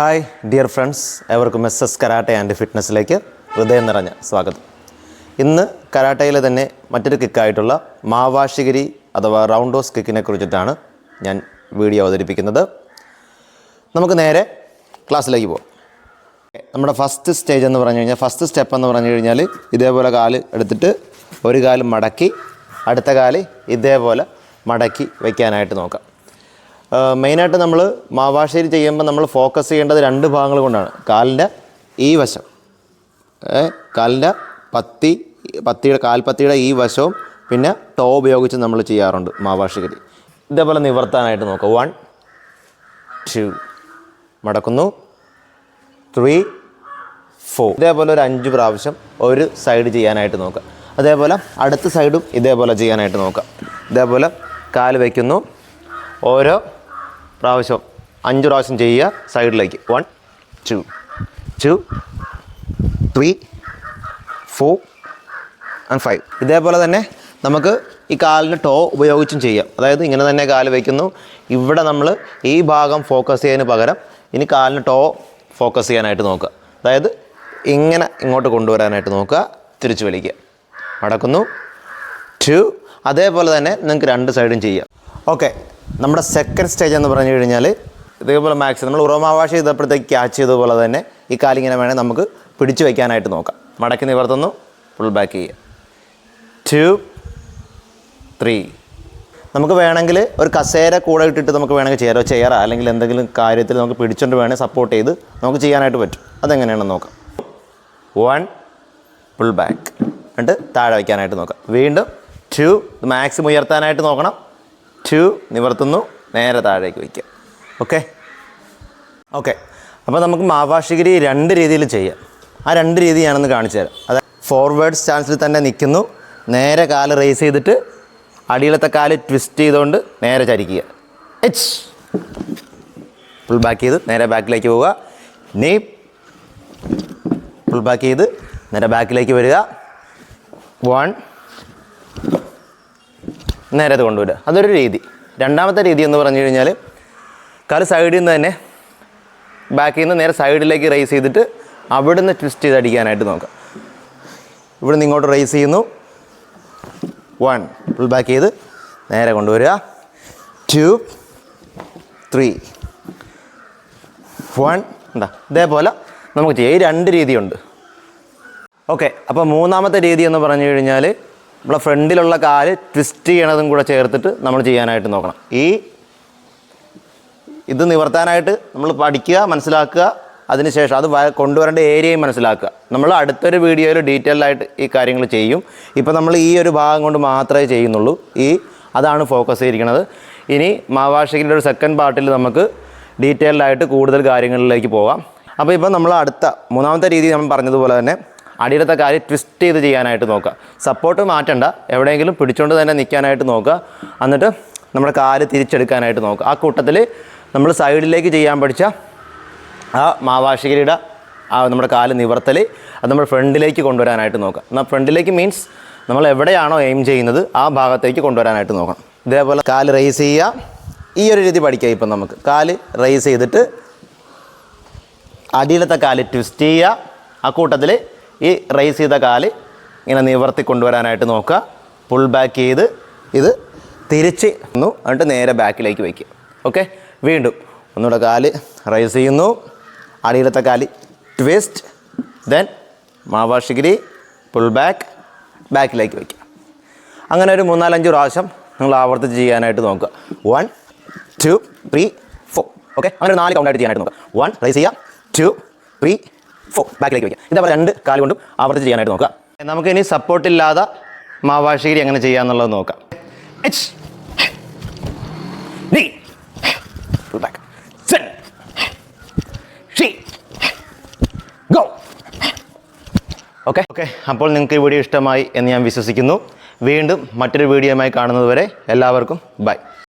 Hi dear friends എവർക്കും S S karate and ഫിറ്റ്നസ്സിലേക്ക് ഹൃദയം നിറഞ്ഞ സ്വാഗതം. ഇന്ന് കരാട്ടയിലെ തന്നെ മറ്റൊരു കിക്കായിട്ടുള്ള മാവാഷിഗിരി അഥവാ റൗണ്ട് ഹോസ് കിക്കിനെ കുറിച്ചിട്ടാണ് ഞാൻ വീഡിയോ അവതരിപ്പിക്കുന്നത്. നമുക്ക് നേരെ ക്ലാസ്സിലേക്ക് പോകാം നമ്മുടെ ഫസ്റ്റ് സ്റ്റേജ് എന്ന് പറഞ്ഞു കഴിഞ്ഞാൽ ഫസ്റ്റ് സ്റ്റെപ്പ് എന്ന് പറഞ്ഞു കഴിഞ്ഞാൽ ഇതേപോലെ കാൽ എടുത്തിട്ട് ഒരു കാൽ മടക്കി അടുത്ത കാൽ ഇതേപോലെ മടക്കി വയ്ക്കാനായിട്ട് നോക്കാം. മെയിനായിട്ട് നമ്മൾ മാവാശ്ശേരി ചെയ്യുമ്പോൾ നമ്മൾ ഫോക്കസ് ചെയ്യേണ്ടത് രണ്ട് ഭാഗങ്ങൾ കൊണ്ടാണ്. കാലിന്റെ ഈ വശം. കാലിന്റെ പത്തി പത്തിയുടെ കാൽപ്പത്തിയുടെ ഈ വശവും പിന്നെ ടോ ഉപയോഗിച്ച് നമ്മൾ ചെയ്യാറുണ്ട് മാവാഷികരി ഇതേപോലെ നിവർത്താനായിട്ട് നോക്കുക വൺ ടു മടക്കുന്നു. ത്രീ ഫോർ ഇതേപോലെ ഒരു അഞ്ച് പ്രാവശ്യം ഒരു സൈഡ് ചെയ്യാനായിട്ട് നോക്കുക അതേപോലെ അടുത്ത സൈഡും ഇതേപോലെ ചെയ്യാനായിട്ട് നോക്കുക ഇതേപോലെ കാൽ വയ്ക്കുന്നു. ഓരോ പ്രാവശ്യം അഞ്ച് പ്രാവശ്യം ചെയ്യുക സൈഡിലേക്ക്. One two two three four and five ഇതേപോലെ തന്നെ നമുക്ക് ഈ കാലിന് ടോ ഉപയോഗിച്ചും ചെയ്യാം. അതായത് ഇങ്ങനെ തന്നെ കാൽ വയ്ക്കുന്നു ഇവിടെ നമ്മൾ ഈ ഭാഗം ഫോക്കസ് ചെയ്യുന്നതിന് പകരം ഇനി കാലിന് ടോ ഫോക്കസ് ചെയ്യാനായിട്ട് നോക്കുക. അതായത് ഇങ്ങനെ ഇങ്ങോട്ട് കൊണ്ടുവരാനായിട്ട് നോക്കുക. തിരിച്ചു വലിക്കുക. മടക്കുന്നു. ടു അതേപോലെ തന്നെ നിങ്ങൾക്ക് രണ്ട് സൈഡും ചെയ്യാം. ഓക്കെ നമ്മുടെ സെക്കൻഡ് സ്റ്റേജ് എന്ന് പറഞ്ഞു കഴിഞ്ഞാൽ ഇതേപോലെ മാക്സിമം നമ്മൾ ഉറമാവാഷ് ചെയ്തപ്പോഴത്തേക്ക് ക്യാച്ച് ചെയ്തതുപോലെ തന്നെ ഈ കാലിങ്ങനെ വേണേൽ നമുക്ക് പിടിച്ചു വയ്ക്കാനായിട്ട് നോക്കാം. മടക്കി നിവർത്തുന്നു. ഫുൾ ബാക്ക് ചെയ്യുക. ടു ത്രീ നമുക്ക് വേണമെങ്കിൽ ഒരു കസേര കൂടെ ഇട്ടിട്ട് നമുക്ക് വേണമെങ്കിൽ ചെയ്യാറോ ചെയ്യാറോ അല്ലെങ്കിൽ എന്തെങ്കിലും കാര്യത്തിൽ നമുക്ക് പിടിച്ചുകൊണ്ട് വേണമെങ്കിൽ സപ്പോർട്ട് ചെയ്ത് നമുക്ക് ചെയ്യാനായിട്ട് പറ്റും. അതെങ്ങനെയാണെന്ന് നോക്കാം. വൺ ഫുൾ ബാക്ക് എന്നിട്ട് താഴെ വയ്ക്കാനായിട്ട് നോക്കാം. വീണ്ടും ടു മാക്സിമം ഉയർത്താനായിട്ട് നോക്കണം. ടു നിവർത്തുന്നു നേരെ താഴേക്ക് വയ്ക്കുക ഓക്കെ? ഓക്കെ. അപ്പോൾ നമുക്ക് മാവാഷിഗിരി രണ്ട് രീതിയിൽ ചെയ്യാം. ആ രണ്ട് രീതിയാണെന്ന് കാണിച്ചു തരാം. അതായത് ഫോർവേഡ് സ്റ്റാൻസിൽ തന്നെ നിൽക്കുന്നു. നേരെ കാൽ റേസ് ചെയ്തിട്ട് അടിയിലത്തെ കാൽ ട്വിസ്റ്റ് ചെയ്തുകൊണ്ട് നേരെ ചരിക്കുക. എച്ച് ഫുൾ ബാക്ക് ചെയ്ത് നേരെ ബാക്കിലേക്ക് പോവുക. നീ ഫുൾ ബാക്ക് ചെയ്ത് നേരെ ബാക്കിലേക്ക് വരിക. വൺ നേരെ അത് കൊണ്ടുവരിക. അതൊരു രീതി. രണ്ടാമത്തെ രീതി എന്ന് പറഞ്ഞു കഴിഞ്ഞാൽ കാൽ സൈഡിൽ നിന്ന് തന്നെ ബാക്കിൽ നിന്ന് നേരെ സൈഡിലേക്ക് റേസ് ചെയ്തിട്ട് അവിടെ നിന്ന് ട്വിസ്റ്റ് ചെയ്ത് അടിക്കാനായിട്ട് നോക്കാം ഇവിടെ നിന്ന് ഇങ്ങോട്ട് റേസ് ചെയ്യുന്നു. വൺ ഫുൾ ബാക്ക് ചെയ്ത് നേരെ കൊണ്ടുവരിക. ടു ത്രീ വൺ എന്താ ഇതേപോലെ നമുക്ക് ചെയ്യാം. ഈ രണ്ട് രീതിയുണ്ട്. ഓക്കെ അപ്പോൾ മൂന്നാമത്തെ രീതി എന്ന് പറഞ്ഞു കഴിഞ്ഞാൽ നമ്മളെ ഫ്രണ്ടിലുള്ള കാൽ ട്വിസ്റ്റ് ചെയ്യണതും കൂടെ ചേർത്തിട്ട് നമ്മൾ ചെയ്യാനായിട്ട് നോക്കണം. ഈ ഇത് നിവർത്താനായിട്ട് നമ്മൾ പഠിക്കുക മനസ്സിലാക്കുക അതിനുശേഷം അത് കൊണ്ടുവരേണ്ട ഏരിയയും മനസ്സിലാക്കുക. നമ്മൾ അടുത്തൊരു വീഡിയോയിൽ ഡീറ്റെയിൽ ആയിട്ട് ഈ കാര്യങ്ങൾ ചെയ്യും. ഇപ്പോൾ നമ്മൾ ഈ ഒരു ഭാഗം കൊണ്ട് മാത്രമേ ചെയ്യുന്നുള്ളൂ. ഈ അതാണ് ഫോക്കസ് ചെയ്തിരിക്കുന്നത്. ഇനി മാവാഷികിന്റെ ഒരു സെക്കൻഡ് പാർട്ടിൽ നമുക്ക് ഡീറ്റെയിൽഡായിട്ട് കൂടുതൽ കാര്യങ്ങളിലേക്ക് പോകാം. അപ്പോൾ ഇപ്പോൾ നമ്മൾ അടുത്ത മൂന്നാമത്തെ രീതി നമ്മൾ പറഞ്ഞതുപോലെ തന്നെ അടിയിലത്തെ കാര്യം ട്വിസ്റ്റ് ചെയ്ത് ചെയ്യാനായിട്ട് നോക്കുക. സപ്പോർട്ട് മാറ്റണ്ട. എവിടെയെങ്കിലും പിടിച്ചുകൊണ്ട് തന്നെ നിൽക്കാനായിട്ട് നോക്കുക. എന്നിട്ട് നമ്മുടെ കാൽ തിരിച്ചെടുക്കാനായിട്ട് നോക്കുക. ആ കൂട്ടത്തിൽ നമ്മൾ സൈഡിലേക്ക് ചെയ്യാൻ പഠിച്ച ആ മാവാശികരിയുടെ ആ നമ്മുടെ കാൽ നിവർത്തൽ അത് നമ്മൾ ഫ്രണ്ടിലേക്ക് കൊണ്ടുവരാനായിട്ട് നോക്കുക. എന്നാൽ ഫ്രണ്ടിലേക്ക് മീൻസ് നമ്മൾ എവിടെയാണോ എയിം ചെയ്യുന്നത് ആ ഭാഗത്തേക്ക് കൊണ്ടുവരാനായിട്ട് നോക്കണം. ഇതേപോലെ കാൽ റേസ് ചെയ്യുക. ഈ ഒരു രീതി പഠിക്കുക ഇപ്പം നമുക്ക്. കാൽ റേസ് ചെയ്തിട്ട് അടിയിലത്തെ കാൽ ട്വിസ്റ്റ് ചെയ്യുക. ആ കൂട്ടത്തിൽ ഈ റൈസ് ചെയ്ത കാൽ ഇങ്ങനെ നിവർത്തി കൊണ്ടുവരാനായിട്ട് നോക്കുക. പുൾ ബാക്ക് ചെയ്ത് ഇത് തിരിച്ച് ഒന്നു എന്നിട്ട് നേരെ ബാക്കിലേക്ക് വയ്ക്കുക. ഓക്കെ വീണ്ടും ഒന്നുകൂടെ കാൽ റൈസ് ചെയ്യുന്നു. അടിയിലത്തെ കാൽ ട്വിസ്റ്റ് ദെൻ മാവാഷിഗിരി പുൾ ബാക്ക് ബാക്കിലേക്ക് വയ്ക്കുക. അങ്ങനെ ഒരു മൂന്നാലഞ്ച് പ്രാവശ്യം നിങ്ങൾ ആവർത്തിച്ച് ചെയ്യാനായിട്ട് നോക്കുക. One two three four okay അങ്ങനെ ഒരു നാല് കൗണ്ടായിട്ട് ചെയ്യാനായിട്ട് നോക്കുക. വൺ റൈസ് ചെയ്യുക. ടു ത്രീ ഫോർ ബാക്കിലേക്ക് വയ്ക്കുക ഇതേപോലെ രണ്ട് കാൽ കൊണ്ടും ആവർത്തിച്ച് ചെയ്യാനായിട്ട് നോക്കാം. നമുക്ക് ഇനി സപ്പോർട്ടില്ലാതെ മാവാശ്ശേരി എങ്ങനെ ചെയ്യാന്നുള്ളത് നോക്കാം. നീ. Sit. ഓക്കെ ഓക്കെ അപ്പോൾ നിങ്ങൾക്ക് ഈ വീഡിയോ ഇഷ്ടമായി എന്ന് ഞാൻ വിശ്വസിക്കുന്നു. വീണ്ടും മറ്റൊരു വീഡിയോയുമായി കാണുന്നതുവരെ എല്ലാവർക്കും ബൈ